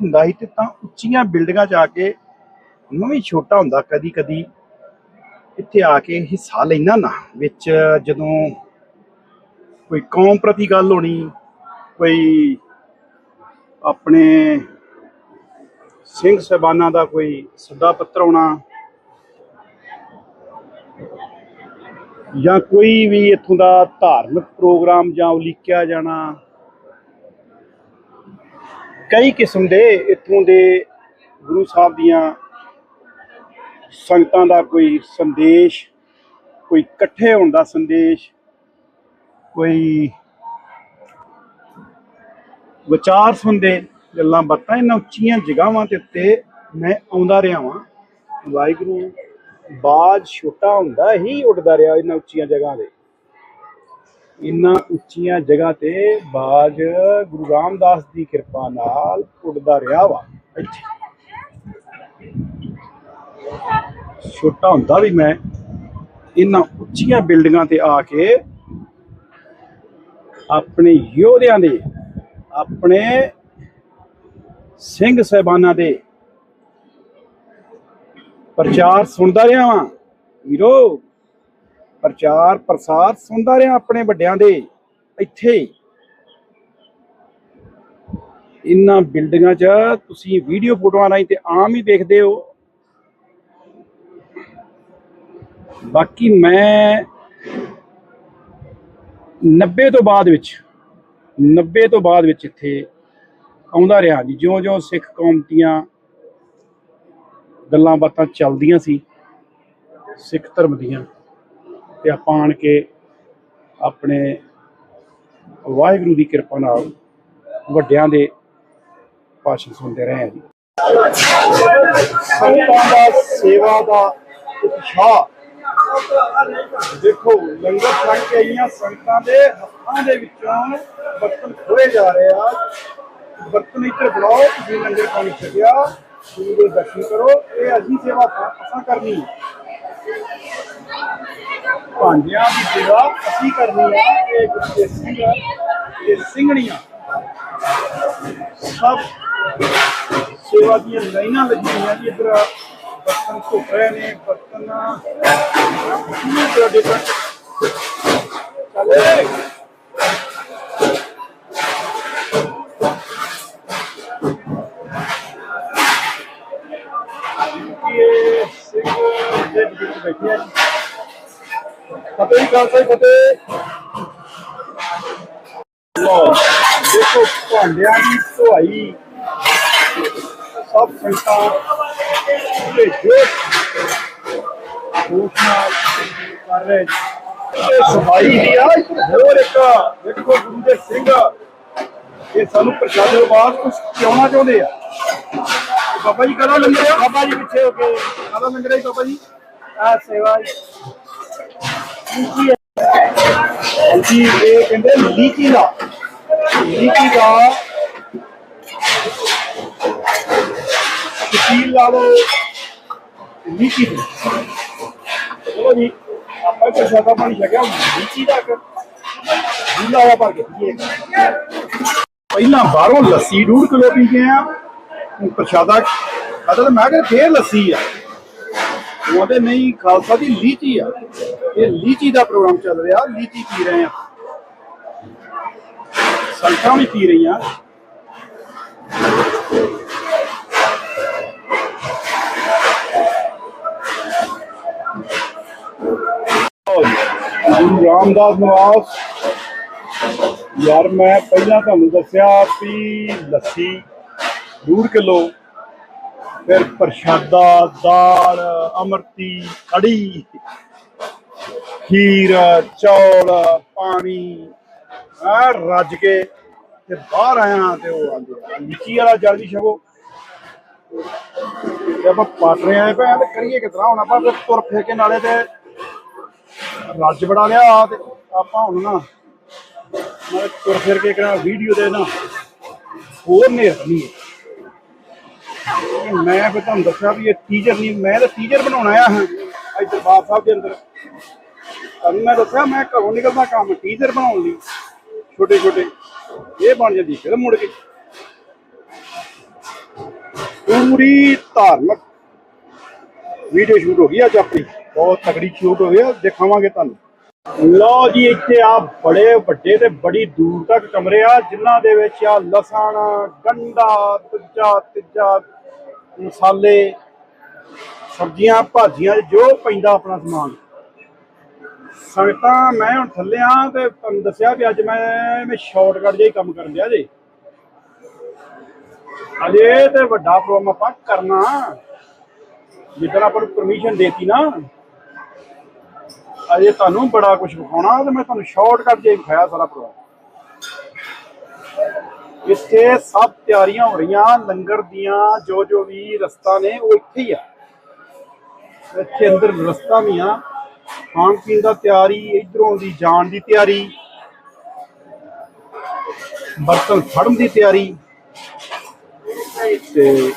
ਹੁੰਦਾ ਸੀ ਤੇ ਤਾਂ ਉੱਚੀਆਂ ਬਿਲਡਿੰਗਾਂ 'ਚ ਆ ਕੇ ਮੈਂ ਵੀ ਛੋਟਾ ਹੁੰਦਾ ਕਦੀ ਕਦੀ। ਇੱਥੇ ਆ ਕੇ ਹਿੱਸਾ ਲੈਣਾ ਨਾ, ਵਿੱਚ ਜਦੋਂ ਕੋਈ ਕੌਮ ਪ੍ਰਤੀ ਗੱਲ ਹੋਣੀ, ਕੋਈ ਆਪਣੇ ਸਿੰਘ ਸਾਹਿਬਾਨਾਂ ਦਾ ਕੋਈ ਸੱਦਾ ਪੱਤਰ ਆਉਣਾ, ਜਾਂ ਕੋਈ ਵੀ ਇਥੋਂ ਦਾ ਧਾਰਮਿਕ ਪ੍ਰੋਗਰਾਮ ਜਾਂ ਉਲੀਕਿਆ ਜਾਣਾ ਕਈ ਕਿਸਮ ਦੇ ਇਥੋਂ ਦੇ ਗੁਰੂ ਸਾਹਿਬ ਦੀਆਂ ਸੰਗਤਾਂ ਦਾ ਕੋਈ ਸੰਦੇਸ਼, ਕੋਈ ਇਕੱਠੇ ਹੋਣ ਦਾ ਸੰਦੇਸ਼, ਕੋਈ ਵਿਚਾਰ ਸੁਣਦੇ ਗੱਲਾਂ ਬਾਤਾਂ ਇਹਨਾਂ ਉੱਚੀਆਂ ਜਗ੍ਹਾਵਾਂ ਦੇ ਉੱਤੇ ਮੈਂ ਆਉਂਦਾ ਰਿਹਾ ਵਾਂ। ਵਾਹਿਗੁਰੂ ਬਾਜ ਛੋਟਾ ਹੁੰਦਾ ਹੀ ਉੱਡਦਾ ਰਿਹਾ ਇਹਨਾਂ ਉੱਚੀਆਂ ਜਗ੍ਹਾ ਤੇ ਇਹਨਾਂ ਉੱਚੀਆਂ ਜਗ੍ਹਾ ਤੇ ਬਾਜ ਗੁਰੂ ਰਾਮਦਾਸ ਦੀ ਕਿਰਪਾ ਨਾਲ ਉੱਡਦਾ ਰਿਹਾ ਵਾ। ਛੋਟਾ ਹੁੰਦਾ ਵੀ ਮੈਂ ਇਹਨਾਂ ਉੱਚੀਆਂ ਬਿਲਡਿੰਗਾਂ ਤੇ ਆ ਕੇ ਆਪਣੇ ਯੋਧਿਆਂ ਦੇ, ਆਪਣੇ ਸਿੰਘ ਸਹਿਬਾਨਾਂ ਦੇ ਪ੍ਰਚਾਰ ਸੁਣਦਾ ਰਿਹਾ ਵਾਂ। ਵੀਰੋ ਪ੍ਰਚਾਰ ਪ੍ਰਸਾਰ ਸੁਣਦਾ ਰਿਹਾ ਆਪਣੇ ਵੱਡਿਆਂ ਦੇ ਇੱਥੇ। ਇਨ੍ਹਾਂ ਬਿਲਡਿੰਗਾਂ 'ਚ ਤੁਸੀਂ ਵੀਡੀਓ ਫੋਟੋਆਂ ਰਾਹੀਂ ਤੇ ਆਮ ਹੀ ਦੇਖਦੇ ਹੋ। ਬਾਕੀ ਮੈਂ 90 ਤੋਂ ਬਾਅਦ ਵਿੱਚ 90 ਤੋਂ ਬਾਅਦ ਵਿੱਚ ਇੱਥੇ ਆਉਂਦਾ ਰਿਹਾ ਜੀ। ਜਿਉਂ-ਜਿਉਂ ਸਿੱਖ ਕੌਮ ਦੀਆਂ ਗੱਲਾਂ ਬਾਤਾਂ ਚੱਲਦੀਆਂ ਸੀ, ਸਿੱਖ ਧਰਮ ਦੀਆਂ। ਤੇ ਆਪਾਂ ਆਣ ਕੇ ਆਪਣੇ ਵਾਹਿਗੁਰੂ ਦੀ ਕਿਰਪਾ ਨਾਲ ਵੱਡਿਆਂ ਦੇ ਭਾਸ਼ਣ ਸੁਣਦੇ ਰਹੇ ਹਾਂ ਜੀ। ਸੰਤਾਂ ਦਾ ਸੇਵਾ ਦਾ ਉਤਸ਼ਾਹ। ਦੇਖੋ, ਲੰਗਰ ਛੱਡ ਕੇ ਆਈਆਂ ਸੰਗਤਾਂ ਦੇ ਹੱਥਾਂ ਦੇ ਵਿੱਚੋਂ ਬਰਤਨ ਖੋਏ ਜਾ ਰਹੇ ਆ। ਬਰਤਨ ਇੱਥੇ ਬਣਾਓ, ਤੁਸੀਂ ਲੰਗਰ ਪਾਣੀ ਛਕਿਆ। ਗੁਰੂ ਦੇ ਦਰਸ਼ਨ ਕਰੋ। ਇਹ ਅਸੀਂ ਸੇਵਾ ਅਸਾਂ ਕਰਨੀ। ਹੈ ਭਾਂਡਿਆਂ ਦੀ ਸੇਵਾ ਅਸੀਂ ਕਰਨੀ ਹੈ ਇਹ ਗੁਰੂ ਦੇ ਇਹ ਸਿੰਘਣੀਆਂ ਸਭ ਸੇਵਾ ਦੀਆਂ ਲਾਈਨਾਂ ਲੱਗੀਆਂ ਜੀ, ਇੱਧਰ ਬਰਤਨ ਧੁੱਪ ਰਹੇ ਨੇ, ਬਰਤਨ ਪੂਰੀ ਤਰ੍ਹਾਂ ਡਿਫਰੈਂਟ ਚੱਲੇ ਖਾਲਸਾ ਫਤਿਹ ਲਓ, ਦੇਖੋ ਭਾਂਡਿਆਂ ਦੀ ਧੁਆਈ ਸਭ ਸੰਗਤਾਂ ਦੇ ਜੋਸ਼ ਜੋਸ਼ ਨਾਲ ਕਰ ਰਹੇ। ਤੇ ਸਫ਼ਾਈ ਦੀ ਆ ਇੱਕ ਹੋਰ ਇੱਕ ਦੇਖੋ ਗੁਰੂ ਦੇ ਸਿੰਘ ਇਹ ਸਾਨੂੰ ਪ੍ਰਸ਼ਾਦੇ ਬਾਅਦ ਕੁਝ ਪਿਉਣਾ ਚਾਹੁੰਦੇ ਆ। ਬਾਬਾ ਜੀ ਕਦੋਂ ਲੰਗਰ ਬਾਬਾ ਜੀ ਪਿੱਛੇ ਹੋ ਕੇ। ਕਦੋਂ ਲੰਗਰ ਜੀ ਬਾਬਾ ਜੀ? ਆ ਸੇਵਾ ਜੀ ਜੀ ਇਹ ਕਹਿੰਦੇ ਲੀਚੀ ਦਾ ਲੀਚੀ ਦਾ ਤਸੀਲ ਲਾ ਲਓ ਲੀਚੀ ਦੀ ਚਲੋ ਜੀ ਆਪਾਂ ਇੱਕ ਸਾਦਾ ਪਾਣੀ ਛਕਿਆ ਲੀਚੀ ਦਾ ਇੱਕ ਲੀਲਾ ਆ ਭਰ ਕੇ ਪੀਏ ਪਹਿਲਾਂ ਬਾਹਰੋਂ ਲੱਸੀ ਡੂਢ ਕਿਲੋ ਪੀ ਗਏ ਆ ਹੁਣ ਪ੍ਰਸ਼ਾਦਾ ਉਹਦੇ ਨਹੀਂ ਖਾਲਸਾ ਦੀ ਲੀਚੀ ਆ। ਇਹ ਲੀਚੀ ਦਾ ਪ੍ਰੋਗਰਾਮ ਚੱਲ ਰਿਹਾ, ਲੀਚੀ ਪੀ ਰਹੇ ਆ। ਸੰਤਾਂ ਵੀ ਪੀ ਰਹੀਆਂ। ਗੁਰੂ ਰਾਮਦਾਸ ਨਿਵਾਸ। ਯਾਰ, ਮੈਂ ਪਹਿਲਾਂ ਤੁਹਾਨੂੰ ਦੱਸਿਆ ਵੀ ਲੱਸੀ ਦੂਰ ਕਿਲੋ ਫਿਰ ਪ੍ਰਸ਼ਾਦਾ ਦਾਲ ਅਮਰਤੀ ਕੜੀ ਖੀਰ ਚੌਲ ਪਾਣੀ ਆ ਰੱਜ ਕੇ ਤੇ ਬਾਹਰ ਆਇਆ ਤੇ ਉਹ ਆਂਦੇ ਆ, ਲੀਚੀ ਵਾਲਾ ਜਲਦੀ ਛਕੋ। ਤੇ ਆਪਾਂ ਪਟ ਰਹੇ ਆਂ ਭੈਣ ਤੇ ਕਰੀਏ ਕਿਤਰਾ ਹੁਣ ਆਪਾਂ ਤੁਰ ਫੇਰ ਕੇ ਨਾਲੇ ਤੇ ਰੱਜ ਬੜਾ ਲਿਆ ਤੇ ਆਪਾਂ ਹੁਣ ਨਾ ਨਾਲੇ ਤੁਰ ਫਿਰ ਕੇ ਕਰਾਂ ਵੀਡੀਓ ਦੇ ਨਾ ਹੋਰ ਨੇਰਨੀ ਹੈ। ਮੈਂ ਫਿਰ ਤੁਹਾਨੂੰ ਦੱਸਿਆ ਵੀ ਇਹ ਟੀਚਰ ਨਹੀਂ, ਮੈਂ ਤਾਂ ਟੀਚਰ ਬਣਾਉਣਾ ਆ ਹਾਂ ਅੱਜ ਦਰਬਾਰ ਸਾਹਿਬ ਦੇ ਅੰਦਰ। ਤੁਹਾਨੂੰ ਮੈਂ ਦੱਸਿਆ, ਮੈਂ ਘਰੋਂ ਨਿਕਲਦਾ ਕੰਮ ਟੀਚਰ ਬਣਾਉਣ ਲਈ। ਛੋਟੇ ਛੋਟੇ। ਇਹ ਬਣ ਜਾਂਦੀ ਫਿਰ ਮੁੜ ਕੇ। ਪੂਰੀ ਧਾਰਮਿਕ ਵੀਡੀਓ ਸ਼ੂਟ ਹੋ ਗਈ ਅੱਜ ਆਪਣੀ। ਬਹੁਤ ਤਕੜੀ ਸ਼ੂਟ ਹੋ ਗਈ ਆ, ਦਿਖਾਵਾਂਗੇ ਤੁਹਾਨੂੰ। ਲਓ ਜੀ, ਇੱਥੇ ਆ ਬੜੇ ਵੱਡੇ ਤੇ ਬੜੀ ਦੂਰ ਤੱਕ ਕਮਰੇ ਆ, ਜਿਨ੍ਹਾਂ ਦੇ ਵਿੱਚ ਆ ਲਸਣ, ਗੰਡਾ, ਦੂਜਾ, ਤੀਜਾ ਮਸਾਲੇ, ਸਬਜ਼ੀਆਂ, ਭਾਜੀਆਂ ਜੋ ਪੈਂਦਾ ਆਪਣਾ ਸਮਾਨ। ਸੰਗਤਾਂ ਮੈਂ ਹੁਣ ਥੱਲੇ ਆ ਤੇ ਤੁਹਾਨੂੰ ਦੱਸਿਆ ਵੀ ਅੱਜ ਮੈਂ ਮੈਂ ਸ਼ਾਰਟਕਟ ਜਿਹਾ ਹੀ ਕੰਮ ਕਰਨ ਲਿਆ ਜੀ। ਅਜੇ ਤੇ ਵੱਡਾ ਪ੍ਰੋਗਰਾਮ ਆਪਾਂ ਕਰਨਾ। ਜਿੱਦਣ ਆਪਾਂ ਨੂੰ ਪਰਮਿਸ਼ਨ ਦੇਤੀ ਨਾ ਅਜੇ ਤੁਹਾਨੂੰ ਬੜਾ ਕੁਝ ਵਿਖਾਉਣਾ ਤੇ ਮੈਂ ਤੁਹਾਨੂੰ ਸ਼ਾਰਟਕਟ ਜਿਹਾ ਹੀ ਵਿਖਾਇਆ ਸਾਰਾ ਪ੍ਰੋਗਰਾਮ ਇੱਥੇ ਸਭ ਤਿਆਰੀਆਂ ਹੋ ਰਹੀਆਂ, ਲੰਗਰ ਦੀਆਂ, ਜੋ ਜੋ ਵੀ ਰਸਤਾ ਨੇ, ਉਹ ਇੱਥੇ ਹੀ ਆ। ਇੱਥੇ ਅੰਦਰ ਰਸਤਾ ਵੀ ਆ। ਖਾਣ ਪੀਣ ਦਾ ਤਿਆਰੀ, ਇਧਰੋਂ ਦੀ ਜਾਣ ਦੀ ਤਿਆਰੀ, ਬਰਤਨ ਫੜਨ ਦੀ ਤਿਆਰੀ। ਤੇ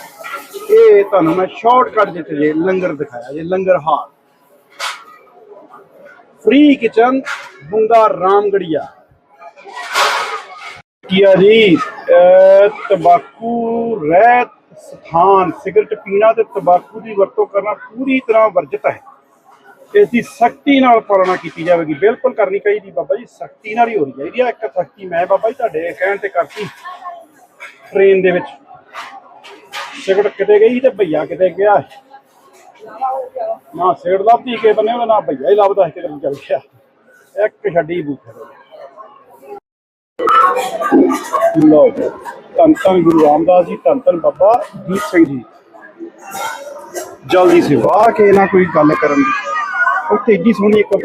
ਇਹ ਤੁਹਾਨੂੰ ਮੈਂ ਸ਼ਾਰਟਕਟ ਦਿੱਤੇ ਜੇ ਲੰਗਰ ਦਿਖਾਇਆ, ਜੇ langar hall. Free kitchen Bunga Ramgarhia. ਕੀਆ ਜੀ? ਅਹ ਰਹਿਤ ਸਥਾਨ, ਸਿਗਰਟ ਪੀਣਾ ਤੇ ਤੰਬਾਕੂ ਦੀ ਵਰਤੋਂ ਕਰਨਾ ਪੂਰੀ ਤਰ੍ਹਾਂ ਵਰਜਿਤ ਹੈ। ਇਸ ਦੀ ਸਖਤੀ ਨਾਲ ਪਾਲਣਾ ਕੀਤੀ ਜਾਵੇਗੀ। ਬਿਲਕੁਲ ਕਰਨੀ ਚਾਹੀਦੀ ਬਾਬਾ ਜੀ, ਸਖਤੀ ਨਾਲ ਹੀ ਹੋਣੀ ਚਾਹੀਦੀ ਹੈ ਇੱਕ ਸਖਤੀ ਮੈਂ ਬਾਬਾ ਜੀ ਤੁਹਾਡੇ ਕਹਿਣ ਤੇ ਕਰਤੀ ਟ੍ਰੇਨ ਦੇ ਵਿੱਚ। ਸਿਗਰਟ ਕਿਤੇ ਗਈ ਤੇ ਭਈਆ ਕਿਤੇ ਗਿਆ ਨਾ ਸਿਗਰਟ ਲੱਭਦੀ ਕੇ ਬੰਨੇ ਉਹਦਾ ਨਾ ਭਈਆ ਹੀ ਲੱਭਦਾ ਸੀ ਕਿਤੇ ਚੱਲ ਗਿਆ ਇੱਕ ਛੱਡੀ ਬੂਥੇ ਲੋ ਧੰਨ ਧੰਨ ਗੁਰੂ ਰਾਮਦਾਸ ਜੀ, ਧੰਨ ਧੰਨ ਬਾਬਾ ਦੀਪ ਸਿੰਘ ਜੀ। ਜਲਦੀ ਸੇ ਕੇ ਨਾ ਕੋਈ ਗੱਲ ਕਰਨ ਦੀ। ਉੱਥੇ ਏਡੀ ਸੋਹਣੀ ਇੱਕ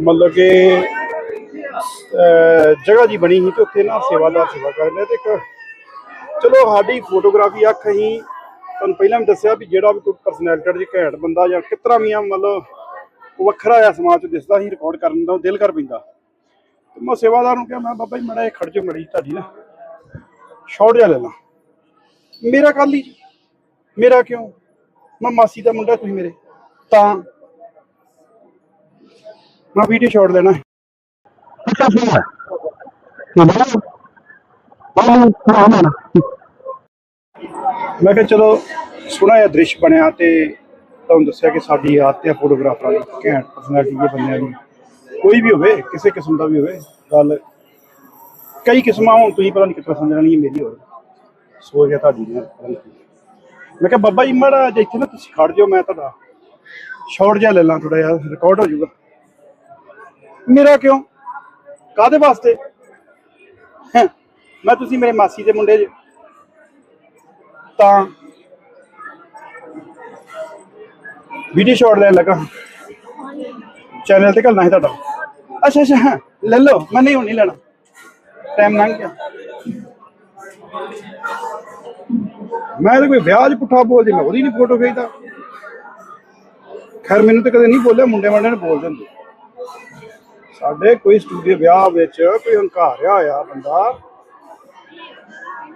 ਮਤਲਬ ਕਿ ਜਗ੍ਹਾ ਜੀ ਬਣੀ ਸੀ ਤੇ ਉੱਥੇ ਨਾ ਸੇਵਾਦਾਰ ਸੇਵਾ ਕਰਦੇ ਤੇ ਇੱਕ ਚਲੋ ਸਾਡੀ ਫੋਟੋਗ੍ਰਾਫੀ ਅੱਖ ਅਸੀਂ ਤੁਹਾਨੂੰ ਪਹਿਲਾਂ ਵੀ ਦੱਸਿਆ ਵੀ ਜਿਹੜਾ ਵੀ ਕੋਈ ਪਰਸਨੈਲਿਟੀ ਦੀ ਘੈਂਟ ਬੰਦਾ ਜਾਂ ਕਿਤਰਾ ਵੀ ਆ, ਮਤਲਬ ਵੱਖਰਾ ਆ ਸਮਾਜ ਚ ਦਿਸਦਾ ਸੀ ਰਿਕਾਰਡ ਕਰਨ ਦਾ ਦਿਲ ਕਰ ਪੈਂਦਾ। ਤੇ ਮੈਂ ਸੇਵਾਦਾਰ ਨੂੰ ਕਿਹਾ ਮੈਂ ਬਾਬਾ ਜੀ ਮੜਾ ਇਹ ਖੜ ਮੜੀ ਤੁਹਾਡੀ ਨਾ। ਸ਼ਾਰਟ ਜਿਹਾ ਲੈ ਲਾਂ। ਮੇਰਾ ਕੱਲ ਹੀ ਮੇਰਾ ਕਿਉਂ? ਮੈਂ ਮਾਸੀ ਦਾ ਮੁੰਡਾ ਤੁਸੀਂ ਮੇਰੇ। ਤਾਂ ਮੈਂ ਵੀਡੀਓ ਸ਼ਾਟ ਲੈਣਾ ਹੈ। ਮੈਂ ਕਿਹਾ ਚਲੋ ਸੋਹਣਾ ਜਿਹਾ ਦ੍ਰਿਸ਼ ਬਣਿਆ ਤੇ ਤੁਹਾਨੂੰ ਦੱਸਿਆ ਕਿ ਸਾਡੀ ਆਦਤ ਹੈ ਫੋਟੋਗ੍ਰਾਫਰਾਂ ਦੀ ਘੈਂਟ ਪਰਸਨੈਲਿਟੀ ਦੇ ਬੰਦਿਆਂ ਦੀ ਕੋਈ ਵੀ ਹੋਵੇ, ਕਿਸੇ ਕਿਸਮ ਦਾ ਵੀ ਹੋਵੇ, ਗੱਲ ਕਈ ਕਿਸਮਾਂ ਹੁਣ, ਤੁਸੀਂ ਪਤਾ ਨਹੀਂ ਕਿੱਥੇ ਸਮਝਣਾ ਨਹੀਂ ਮੇਰੀ ਹੋਵੇ ਸੋਚ ਗਿਆ ਤੁਹਾਡੀ ਨੇ ਪਤਾ ਨੀ ਮੈਂ ਕਿਹਾ, ਬਾਬਾ ਜੀ, ਮਾੜਾ ਜਿਹਾ ਇੱਥੇ ਨਾ ਤੁਸੀਂ ਖੜ ਜਾਓ, ਮੈਂ ਤੁਹਾਡਾ ਸ਼ਾਰਟ ਜਿਹਾ ਲੈ ਲਾਂ ਥੋੜਾ ਜਿਹਾ ਰਿਕਾਰਡ ਹੋ ਜਾਊਗਾ। ਮੇਰਾ ਕਿਉਂ? ਕਾਦੇ ਵਾਸਤੇ? ਮੈਂ ਤੁਸੀਂ ਮੇਰੇ ਮਾਸੀ ਦੇ ਮੁੰਡੇ ਜੇ। ਤਾਂ। ਵੀਡੀਓ ਸ਼ਾਟ ਲੈਣ ਲੱਗਾ। ਚੈਨਲ ਤੇ ਘੱਲਣਾ ਸੀ ਤੁਹਾਡਾ। ਅੱਛਾ ਅੱਛਾ, ਹਾਂ, ਲੈ ਲਓ, ਮੈਂ ਨਹੀਂ, ਹੁਣ ਨਹੀਂ ਲੈਣਾ। ਟਾਈਮ ਲੰਘ ਗਿਆ। ਮੈਂ ਤਾਂ ਕੋਈ ਵਿਆਹ 'ਚ ਪੁੱਠਾ ਬੋਲਦੀ, ਮੈਂ ਉਹਦੀ ਨਹੀਂ ਫੋਟੋ ਖਿੱਚਦਾ। ਖੈਰ, ਮੈਨੂੰ ਤਾਂ ਕਦੇ ਨਹੀਂ ਬੋਲਿਆ, ਮੁੰਡੇ ਵਾਲਿਆਂ ਨੇ ਬੋਲ ਦਿੰਦੇ। ਸਾਡੇ ਕੋਈ ਸਟੂਡੀਓ ਵਿਆਹ ਵਿੱਚ ਕੋਈ ਹੰਕਾਰਿਆ ਹੋਇਆ ਬੰਦਾ।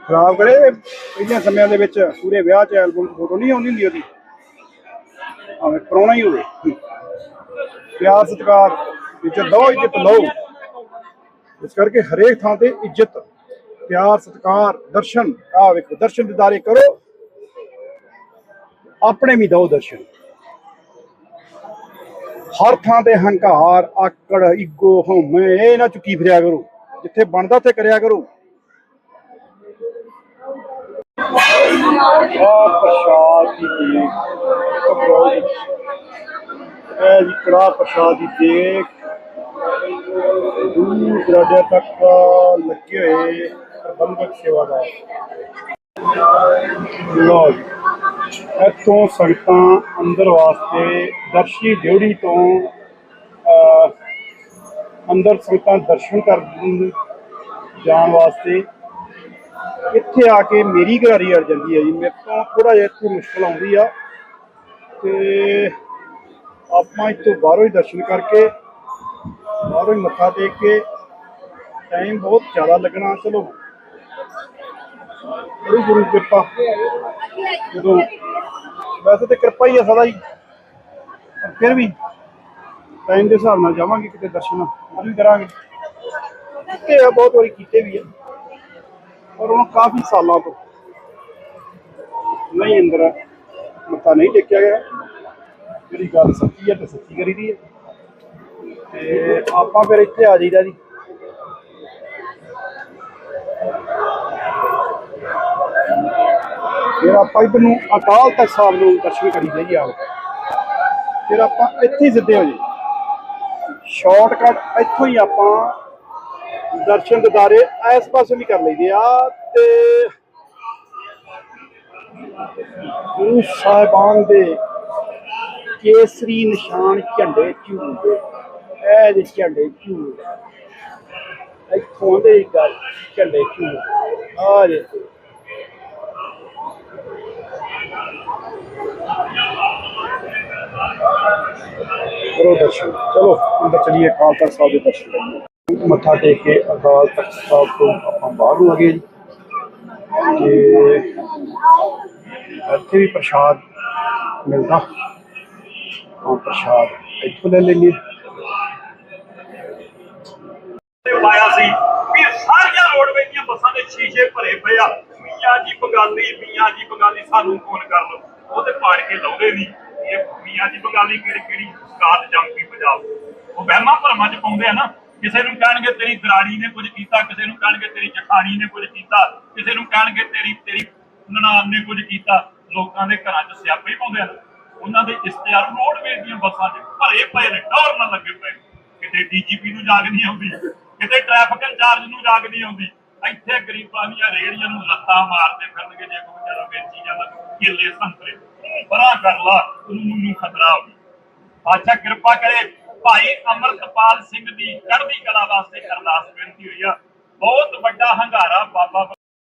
ਖਰਾਬ ਕਰੇ, ਪਹਿਲੇ ਸਮਿਆਂ ਦੇ ਵਿੱਚ ਪੂਰੇ ਵਿਆਹ 'ਚ ਐਲਬਮ ਫੋਟੋ ਨਹੀਂ ਆਉਂਦੀ ਹੁੰਦੀ ਉਹਦੀ। ਭਾਵੇਂ ਪ੍ਰਾਹੁਣਾ ਹੀ ਹੋਵੇ। ਪਿਆਰ ਸਤਿਕਾਰ, ਇੱਜ਼ਤ ਦੋ ਇੱਜ਼ਤ ਲਓ। ਇਸ ਕਰਕੇ ਹਰੇਕ ਥਾਂ ਤੇ ਇੱਜ਼ਤ, ਪਿਆਰ, ਸਤਿਕਾਰ, ਦਰਸ਼ਨ ਆ ਵੇਖੋ, ਦਰਸ਼ਨ ਦਿਦਾਰੇ ਕਰੋ। ਆਪਣੇ ਵੀ ਦਿਓ ਦਰਸ਼ਨ। ਹਰ ਥਾਂ ਤੇ ਹੰਕਾਰ, ਆਕੜ, ਈਗੋ, ਹਉਮੈ, ਇਹ ਨਾ ਚੁੱਕੀ ਫਿਰਿਆ ਕਰੋ। ਜਿੱਥੇ ਬਣਦਾ, ਉੱਥੇ ਕਰਿਆ ਕਰੋ। ਆ ਪ੍ਰਸ਼ਾਦ ਦੀ ਦੇਖ ਜੀ ਕੜਾ ਪ੍ਰਸ਼ਾਦ ਦੀ ਦੇਖ ਦੂਰ ਦਰਾਡੇ ਤੱਕ ਲੱਗੇ ਹੋਏ ਪ੍ਰਬੰਧਕ ਸੇਵਾਦਾਰ। ਲੋ ਜੀ, ਇੱਥੋਂ ਸੰਗਤਾਂ ਅੰਦਰ ਵਾਸਤੇ ਦਰਸ਼ੀ ਡਿਊਟੀ ਤੋਂ ਅੰਦਰ ਸੰਗਤਾਂ ਦਰਸ਼ਨ ਕਰਨ ਜਾਣ ਵਾਸਤੇ ਇੱਥੇ ਆ ਕੇ ਮੇਰੀ ਘਰਾਰੀ ਅੜ ਜਾਂਦੀ ਹੈ ਜੀ। ਮੇਰੇ ਤੋਂ ਥੋੜਾ ਜਿਹਾ ਇੱਥੇ ਮੁਸ਼ਕਲ ਆਉਂਦੀ ਆ ਤੇ ਆਪਾਂ ਇੱਥੋਂ ਬਾਹਰੋਂ ਹੀ ਦਰਸ਼ਨ ਕਰਕੇ, ਬਾਹਰੋਂ ਹੀ ਮੱਥਾ ਟੇਕ ਕੇ ਟਾਈਮ ਬਹੁਤ ਜ਼ਿਆਦਾ ਲੱਗਣਾ, ਚਲੋ। ਬੜੀ ਗੁਰੂ ਕਿਰਪਾ। ਜਦੋਂ ਵੈਸੇ ਤੇ ਕਿਰਪਾ ਹੀ ਆ ਸਦਾ ਹੀ। ਫਿਰ ਵੀ ਟਾਈਮ ਦੇ ਹਿਸਾਬ ਨਾਲ ਜਾਵਾਂਗੇ ਕਿਤੇ ਦਰਸ਼ਨ ਅੱਜ ਵੀ ਕਰਾਂਗੇ। ਕੀਤੇ ਆ, ਬਹੁਤ ਵਾਰੀ ਕੀਤੇ ਵੀ ਆ। ਪਰ ਹੁਣ ਕਾਫੀ ਸਾਲਾਂ ਤੋਂ ਨਹੀਂ ਅੰਦਰ ਮੱਥਾ ਨਹੀਂ ਟੇਕਿਆ ਗਿਆ। ਜਿਹੜੀ ਗੱਲ ਸੱਚੀ ਹੈ ਤੇ ਸੱਚੀ ਕਰੀਦੀ ਹੈ। ਤੇ ਆਪਾਂ ਫਿਰ ਇੱਥੇ ਆ ਜਾਈਦਾ ਜੀ। ਫਿਰ ਆਪਾਂ ਇਧਰ ਨੂੰ ਅਕਾਲ ਤਖਤ ਸਾਹਿਬ ਨੂੰ ਦਰਸ਼ਨ ਕਰੀਦੇ ਜੀ ਆਓ ਫਿਰ ਆਪਾਂ ਇੱਥੇ ਹੀ ਸਿੱਧੇ ਹੋ ਜੀ ਸ਼ਾਰਟਕਟ ਇੱਥੋਂ ਹੀ ਆਪਾਂ ਦਰਸ਼ਨ ਦਿਦਾਰੇ ਇਸ ਪਾਸੇ ਵੀ ਕਰ ਲਈਦੇ ਆ ਤੇ ਗੁਰੂ ਸਾਹਿਬਾਨ ਦੇ ਕੇਸਰੀ ਨਿਸ਼ਾਨ ਝੰਡੇ ਝੂਲਦੇ ਇਹ ਦੇ ਝੰਡੇ ਝੂਲਦੇ ਇੱਥੋਂ ਦੇ ਗੱਲ ਝੰਡੇ ਝੂਲਦੇ ਆ ਜੇ ਕਰੋ ਦਰਸ਼ਨ ਚਲੋ ਅੰਦਰ ਚਲੀਏ ਅਕਾਲ ਤਖਤ ਸਾਹਿਬ ਦੇ ਦਰਸ਼ਨ ਕਰੀਏ ਮੱਥਾ ਟੇਕ ਕੇ ਅਕਾਲ ਤਖਤ ਸਾਹਿਬ ਤੋਂ ਆਪਾਂ ਬਾਹਰ ਨੂੰ ਆ ਗਏ ਜੀ ਤੇ ਇੱਥੇ ਵੀ ਪ੍ਰਸ਼ਾਦ ਮਿਲਦਾ ਹਾਂ ਪ੍ਰਸ਼ਾਦ ਇੱਥੋਂ ਲੈ ਲੈਂਦੇ ਪਾਇਆ ਸੀ ਵੀ ਸਾਰੀਆਂ ਰੋਡਵੇਜ਼ ਦੀਆਂ ਬੱਸਾਂ ਦੇ ਸ਼ੀਸ਼ੇ ਭਰੇ ਪਏ ਆ। ਮੀਆਂ ਜੀ ਬੰਗਾਲੀ, ਮੀਆਂ ਜੀ ਬੰਗਾਲੀ, ਸਾਨੂੰ ਫੋਨ ਕਰ ਲਓ। ਉਹ ਤੇ ਪਾੜ ਕੇ ਲਾਉਂਦੇ ਨਹੀਂ ਇਹ ਮੀਆਂ ਜੀ ਬੰਗਾਲੀ ਕਿਹੜੀ ਕਿਹੜੀ ਕਾਤ ਜੰਪੀ ਪੰਜਾਬ? ਉਹ ਵਹਿਮਾਂ ਭਰਮਾਂ ਚ ਪਾਉਂਦੇ ਆ ਨਾ। ਕਿਸੇ ਨੂੰ ਕਹਿਣਗੇ ਤੇਰੀ ਦਰਾੜੀ ਨੇ ਕੁਝ ਕੀਤਾ, ਕਿਸੇ ਨੂੰ ਕਹਿਣਗੇ ਤੇਰੀ ਜਠਾਣੀ ਨੇ ਕੁਝ ਕੀਤਾ, ਕਿਸੇ ਨੂੰ ਕਹਿਣਗੇ ਤੇਰੀ ਤੇਰੀ ਨਨਾਣ ਨੇ ਕੁਝ ਕੀਤਾ। ਲੋਕਾਂ ਦੇ ਘਰਾਂ 'ਚ ਸਿਆਪੇ ਪਾਉਂਦੇ ਆ ਉਹਨਾਂ ਦੇ ਇਸ਼ਤਿਹਾਰ ਰੋਡਵੇਜ਼ ਦੀਆਂ ਬੱਸਾਂ 'ਚ ਭਰੇ ਪਏ ਨੇ ਟੌਰ ਨਾਲ ਲੱਗੇ ਪਏ। ਕਿਤੇ ਡੀਜੀਪੀ ਨੂੰ ਜਾਗ ਨਹੀਂ ਆਉਂਦੀ, ਕਿਤੇ ਟ੍ਰੈਫਿਕ ਇੰਚਾਰਜ ਨੂੰ ਜਾਗ ਨਹੀਂ ਆਉਂਦੀ। ਇੱਥੇ ਗਰੀਬਾਂ ਦੀਆਂ ਰੇੜੀਆਂ ਨੂੰ ਲੱਤਾਂ ਮਾਰਦੇ ਫਿਰਨਗੇ, ਜੇ ਕੋਈ ਵਿਚਾਰਾ ਵੇਚੀ ਜਾਂਦਾ ਕੇਲੇ ਸੰਤਰੇ। ਬੜਾ ਕਰ ਲਾ ਉਹਨੂੰ ਨੂੰ ਖਤਰਾ ਹੋਵੇ ਬਾਦਸ਼ਾਹ ਕਿਰਪਾ ਕਰੇ, ਭਾਈ ਅਮਰਤਪਾਲ ਸਿੰਘ ਦੀ ਚੜ੍ਹਦੀ ਕਲਾ ਵਾਸਤੇ ਅਰਦਾਸ ਬੇਨਤੀ ਹੋਈ ਆ। ਬਹੁਤ ਵੱਡਾ ਹੰਗਾਰਾ ਬਾਬਾ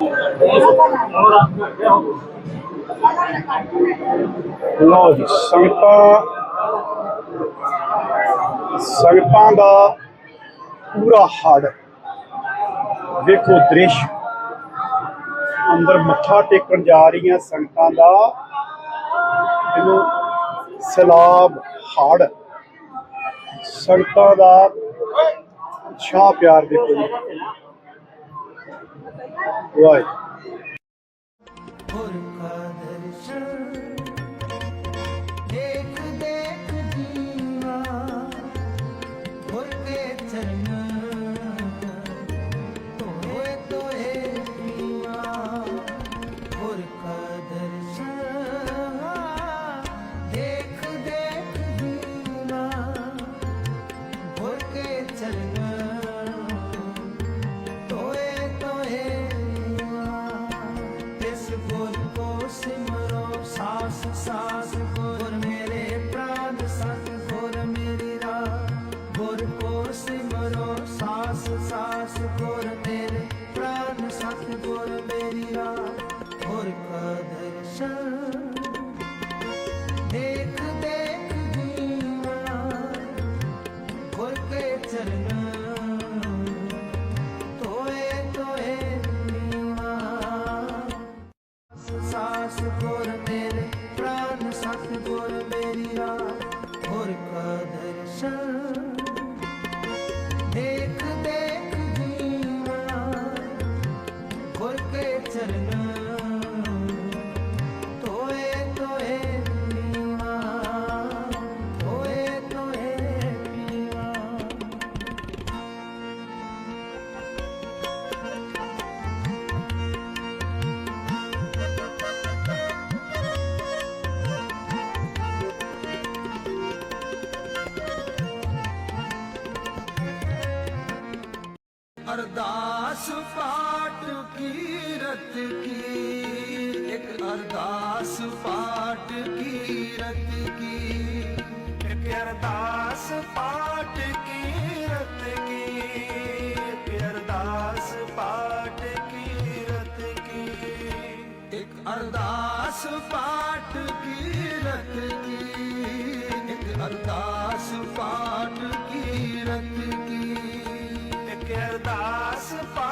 ਕੀਮਤੀ ਜੀ, ਸੰਗਤਾਂ ਸੰਗਤਾਂ ਦਾ ਪੂਰਾ ਹੜ। ਵੇਖੋ ਦ੍ਰਿਸ਼। ਅੰਦਰ ਮੱਥਾ ਟੇਕਣ ਜਾ ਰਹੀਆਂ ਸੰਗਤਾਂ ਦਾ ਇਹਨੂੰ ਸਲਾਬ ਹੜ। ਸੰਗਤਾਂ ਦਾ ਛਾ ਪਿਆਰ ਦੇਖੋ ਜੀ ਵਾਹਿਗੁਰੂ ਗੁਰ ਸਿਮਰੋ ਸਾਸ ਸਾਸ ਗੁਰ ਮੇਰੇ ਪ੍ਰਾਨ ਸਤ ਗੁਰ ਮੇਰੀ ਰਾ ਅਰਦਾਸ ਪਾਠ ਕੀਰਤ ਕੀ। ਇੱਕ ਅਰਦਾਸ ਪਾਠ ਕੀਰਤ ਕੀ। ਇੱਕ ਅਰਦਾਸ ਪਾਠ ਕੀਰਤ ਕੀ। ਇੱਕ ਅਰਦਾਸ ਪਾਠ ਕੀਰਤ ਕੀ। ਇੱਕ ਅਰਦਾਸ ਪਾਠ ਪਾਠ ਕੀਰਤ ਕੀ। ਇੱਕ ਅਰਦਾਸ ਪਾਠ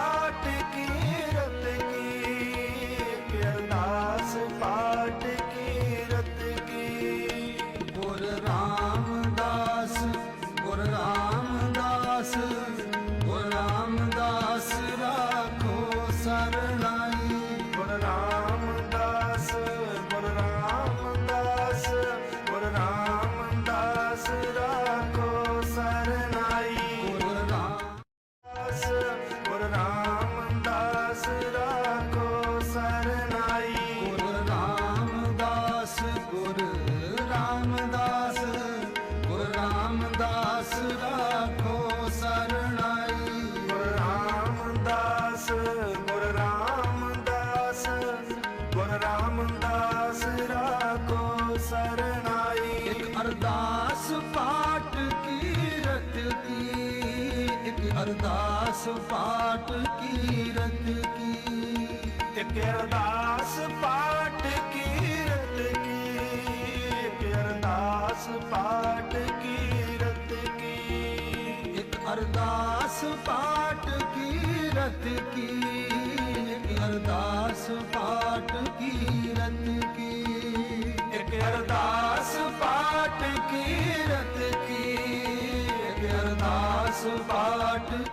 ਅਰਦਾਸ ਪਾਠ ਕੀਰਤ ਕੀ। ਇੱਕ ਅਰਦਾਸ ਪਾਠ ਕੀਰਤ ਕੀ। ਇੱਕ ਅਰਦਾਸ ਪਾਠ ਕੀਰਤ ਕੀ। ਇੱਕ ਅਰਦਾਸ ਪਾਠ ਕੀਰਤ ਕੀ। ਇੱਕ ਅਰਦਾਸ ਪਾਠ ਕੀਰਤ ਕੀ। ਇੱਕ ਅਰਦਾਸ ਪਾਠ ਕੀਰਤ ਕੀ। ਅਰਦਾਸ ਪਾਠ